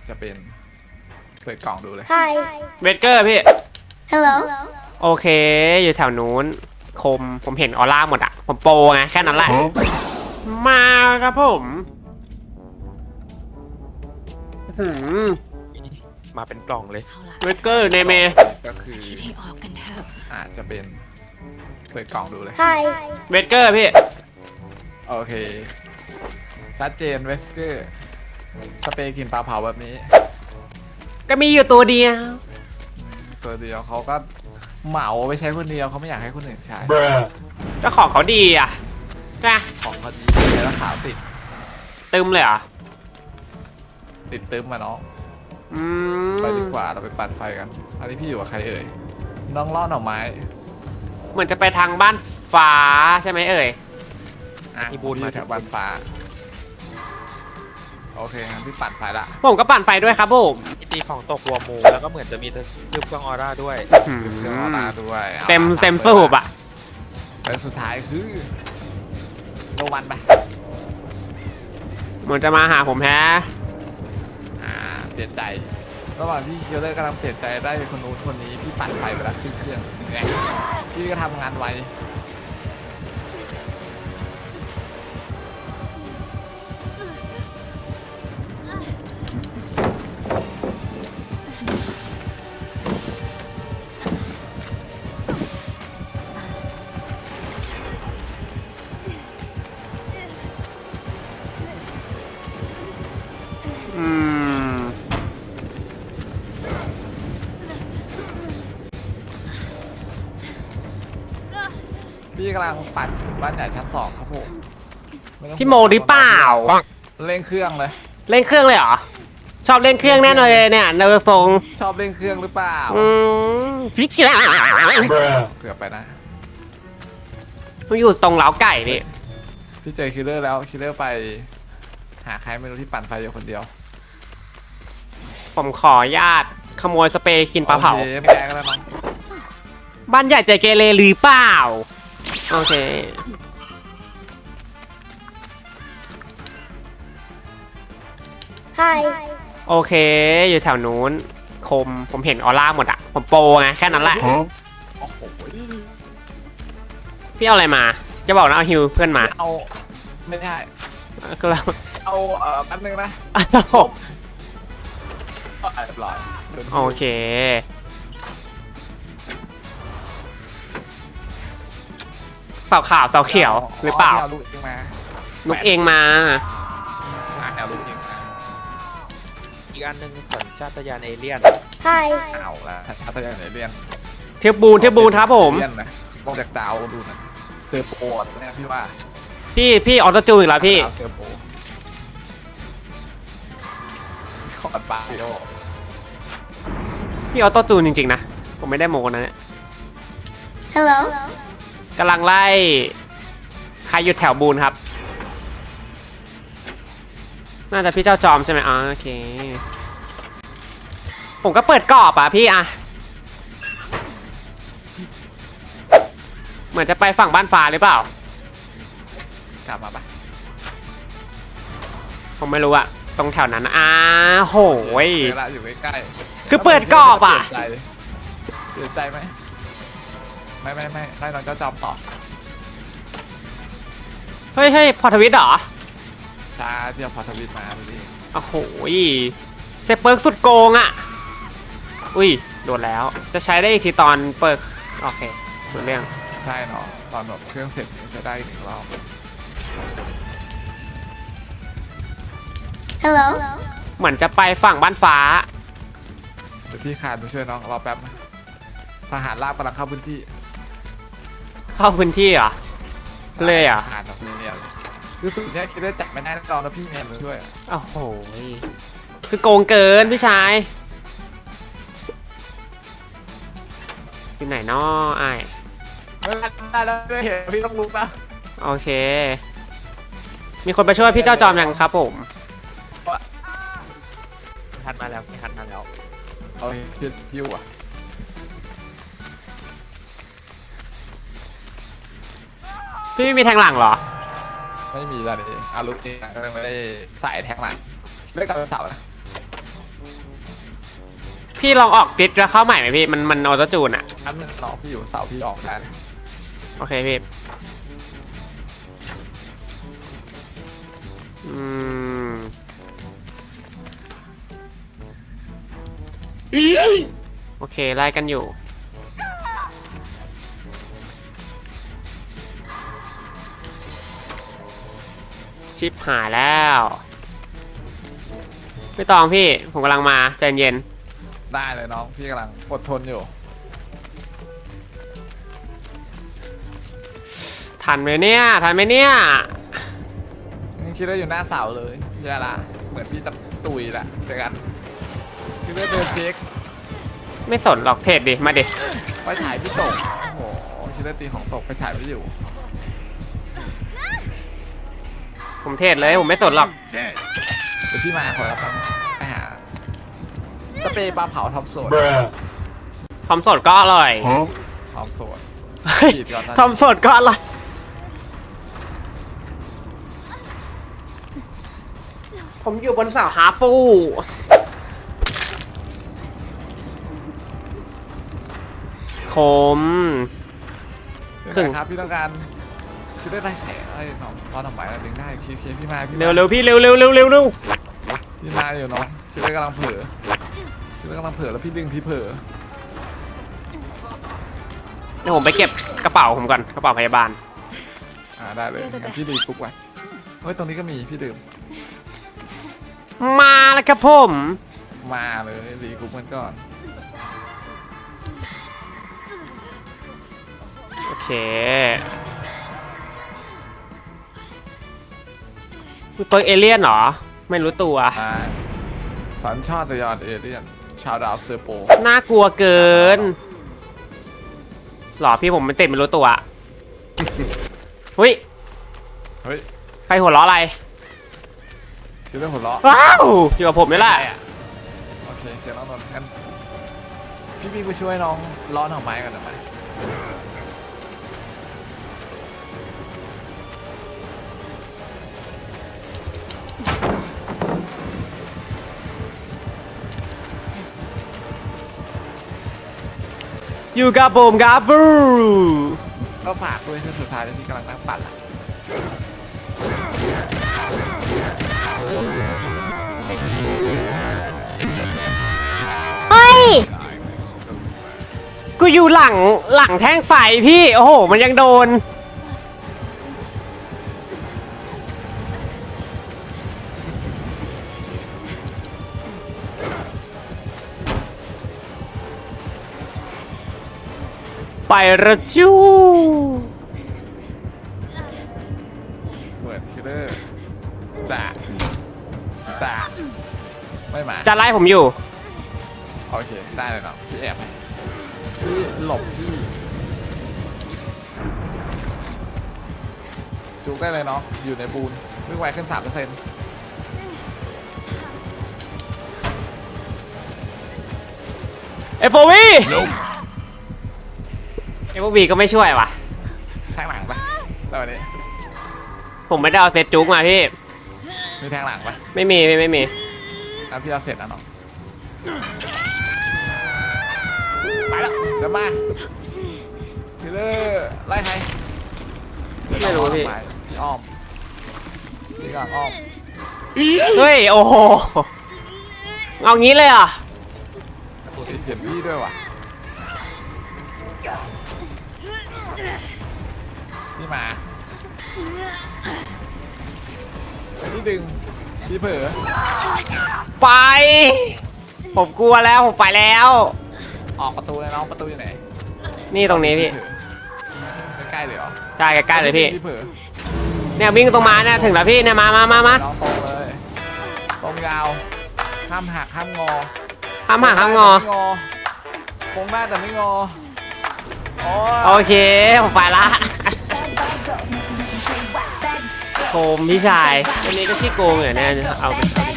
จจะเป็นเปิดกล่องดูเลย Hi. เวดเกอร์พี่ Hello. โอเค อยู่แถวนู้น คมผมเห็นออร่าหมดอะผมโปรไงแค่นั้นแหละ มาครับผมหืมมาเป็นกล่องเลย เอาล่ะเวดเกอร์ในเมก็คือคิดให้ออกกันเถอะ อาจจะเป็นเปิดกล่องดูเลย Hi. เวดเกอร์พี่ โอเคชัดเจนเวสเกอร์ สเปรย์กลินปลาเผาแบบนี้ ก็มีอยู่ตัวเดียวตัวเดียวเขาก็เหมาไปใช้คนเดียวเขาไม่อยากให้คนอื่นใช้เจ้าของเขาดีอะนะของเขาดีใช้แล้วขาวติดตึมเลยเหรอติดตึมมาน้องอืมไปดีกว่าเราไปปั่นไฟกัน อันนี้พี่อยู่กับใครเอ่ยน้องล่อหน่อไม้เหมือนจะไปทางบ้านฟ้าใช่ไหมเอ่ยอะพี่บูธมาแถวบ้านฟ้า โอเคงั้นพี่ปั่นไฟละผมก็ปั่นไฟด้วยครับผมพิธีของตกหัวหมูแล้วก็เหมือนจะมีทึบเครื่องออร่าด้วยอืมเครื่องออร่าด้วยอาเต็มละเต็มสูบอะแล้วสุดท้ายคือโนวันไปเหมือนจะมาหาผมแฮะอ่าเปลี่ยนใจระหว่างที่เคียวเลอร์กำลังเปลี่ยนใจได้คนนู้นคนนี้พี่ปั่นไฟไปแล้วขึ้นเครื่องไงพี่ก็ทำงานไว พี่กำลังปั่นถึงบ้านใหญ่ชั้นสองครับผมไต้องพี่โมหรือเปล่า เร่งเครื่องเลย เล่นเครื่องเลยเหรอ ชอบเล่นเครื่องแน่นอนเลยเนี่ยเนอร์ทรงชอบเร่งเครื่องหรือเปล่า อืมพิชิระเกือบไปนะ มันอยู่ตรงเล้าไก่นี่ พี่เจอคิลเลอร์แล้ว คิลเลอร์ไป หาใครไม่รู้ที่ปั่นไฟอยู่คนเดียวผมขออนุญาตขโมยสเปรย์กินปลาเผา โอคไม่แก้ก็แล้วน้องบ้านใหญ่ใจเกเรหรือเปล่า โอเค Hi. โอเค อยู่แถวนู้น คม ผมเห็นออร่าหมดอะผมโปรไงแค่นั้นแหละ โอ้โหพี่เอาอะไรมา จะบอกนะเอาฮิวเพื่อนมาเอาไม่ได้ ก็แล้วเอาเอ่อแป๊บนึงนะอ้าวเอาเรียบร้อยโดนโอเค เสาขาวเสาเขียวหรือเปล่าลูกเองมาลูกเองมาอะเอาลูกเองมาอีกอันหนึ่งสัญชาตญาณเอเลี่ยน Hi. เอาละถ้าตัวอย่างไหนเรียนเทียบบูนเทียบบูนครับผมเรียนนะมองจากดาวดูนะเซอร์โปรเนี่ยพี่ว่าพี่พี่ออโตจูอีกแล้วพี่เซอร์โปขอดปลาพี่โดพี่ออโตจูนจริงๆนะ ผมไม่ได้โมนะเนี่ย Hello. กำลังไล่ ใครหยุดแถวบูนครับ น่าจะพี่เจ้าจอมใช่ไหมอ๋อโอเค ผมก็เปิดกรอบอะพี่อะ เหมือนจะไปฝั่งบ้านฟ้าหรือเปล่า กลับมาปะผมไม่รู้อะตรงแถวนั้นนะอ้าโหยเวลาอยู่ใกล้ๆคือเปิดกรอบอะเปลี่ยนใจเปลี่ยนใจไหม ไม่ไม่ไม่ได้น้องเจ้าจอมต่อเฮ้ยเฮ้ยพอทวิตเหรอช้าเดียวพอทวิตมาดูดิโอ้โหยเซฟเปิร์กสุดโกงอะอุ้ยโดนแล้วจะใช้ได้อีกทีตอนเปิร์กโอเคหมดเรื่องใช่เนาะตอนแบบเครื่องเสร็จจะได้อีกหนึ่งรอบ Hello. เหมือนจะไปฝั่งบ้านฟ้า เดี๋ยวพี่ขาดไปช่วยน้องรอแป๊บนะทหารลาบกำลังเข้าพื้นที่ เข้าพื้นที่เหรอ เลยเหรอ ขาดแบบนี้เนี่ยคือสุดเนี้ยคิดได้จับไม่ได้แน่นอนนะพี่เนียนช่วยโอ้โหยคือโกงเกินพี่ชายที่ไหนน้อไอายไม่ได้แล้วไม่เห็นพี่ต้องลุกนะโอเค มีคนไปช่วยพี่เจ้าจอมยังครับผม ทันมาแล้วมีทันมาแล้ว เอาพี่ยิ้วอะ พี่ไม่มีแทงหลังเหรอ ไม่มีแล้วนี่อาลุกเองนะก็เลยไม่ได้ใส่แท็กหลังไม่ได้กลับไปเสาร์นะพี่ลองออกดิสแล้วเข้าใหม่ไหมพี่ มันมันออโต้จูนอะอันนึงน้องพี่อยู่เสาพี่ออกได้เลยโอเคพี่ อืม โอเค ไล่กันอยู่ ชิปหายแล้ว ไม่ต้องพี่ ผมกำลังมาใจเย็น ได้เลยน้อง พี่กำลังอดทนอยู่ ทันไหมเนี่ย ทันไหมเนี่ย นี่คิดว่าอยู่หน้าเสาเลยแย่ละเหมือนพี่จะตุยละเจอกันคิดว่าเดินเช็คไม่สนหรอกเทรดดิ มาดิ ไฟฉายพี่ตก โอ้โหคิดว่าตีของตกไฟฉายไม่อยู่ ผมเทรดเลยผมไม่สนหรอก เดี๋ยวพี่มาขอรับตังค์ไปหาสเปรย์ปลาเผาทอมโซนทอมสดก็อร่อยทอมโซนเฮ้ยฉีดก่อนนะ ทอมสดก็อร่อย ผมอยู่บนเสาฮาฟูคมครึ่งครับพี่ต้องการ คิดได้ได้แสงไอ้น้องตอนทำไหวแล้วดึงได้เคเคพี่มาพี่มาเร็วเร็วพี่เร็วเร็วเร็วเร็วเร็วพี่มาอยู่น้องคิดได้กำลังเผลอคิดได้กำลังเผลอแล้วพี่ดึงพี่เผลอเดี๋ยวผมไปเก็บกระเป๋าผมก่อนกระเป๋าพยาบาลอ่าได้เลยงั้นพี่ดีฟุกไว้เฮ้ยตรงนี้ก็มีพี่ดื่มมาแล้วครับผมมาเลยรีกุ๊กมันก่อนโอเค มีเปิร์กเอเลี่ยนเหรอ ไม่รู้ตัว อ่าสัญชาตญาณเอเลี่ยน ชาวดาวเซอร์โป น่ากลัวเกิน หรอพี่ผมมันติดไม่รู้ตัว หุ้ย เฮ้ยใครหัวเราะอะไร คิดได้หัวเราะ ว้าวอยู่กับผมนี่แหละโอเคเดี๋ยวน้องนนท์งั้นพี่พี่ไปช่วยน้องร้อนหน่อไม้กันหน่อยไหม อยู่กับผมครับฟูก็ฝากด้วยเส้นสุดท้ายที่พี่กำลังนั่งปั่นล่ะเฮ้ย กูอยู่หลังหลังแท่งไฟพี่ โอ้โห มันยังโดน ไประจูเหมือนคิลเลอร์จ่าจ่าไม่มาจะไล่ผมอยู่ โอเค ได้เลยเนาะพี่แอบพี่หลบที่จุกได้เลยเนาะอยู่ในบูนวิ่งไวขึ้นสามเปอร์เซ็นต์เอฟโฟวี เอฟโฟวีก็ไม่ช่วยว่ะ แทงหลังปะแต่วันนี้ผมไม่ได้เอาเซตจุกมาพี่ มีแทงหลังปะไม่มีไม่ไม่มีถ้าพี่เอาเสร็จนะเนาะไปแล้วเดี๋ยวมาคิลเลอร์ไล่ใครไม่รู้พี่ไปพี่อ้อมพี่กลางอ้อมเฮ้ยโอ้โหเอางี้เลยเหรอะ เห็นพี่ด้วยว่ะพี่ มาพี่ดึงพี่เผลอไป ผมกลัวแล้วผมไปแล้ว ออกประตูเลยน้องประตูอยู่ไหนนี่ตรงนี้พี่ใกล้ๆเลยเหรอใกล้ใกล้ๆเลยพี่ พี่เผลอเนี่ยวิ่งตรงมาเนี่ยถึงแล้วพี่เนี่ยมามามามาน้องตรงเลยตรงยาวห้ามหักห้ามงอห้ามหักห้ามงอโค้งได้แต่ไม่งอโอ้โอเคผมไปละ โคมพี่ชายอันนี้ก็ขี้โกงเหรอเนี่ยเอาไปเอาไป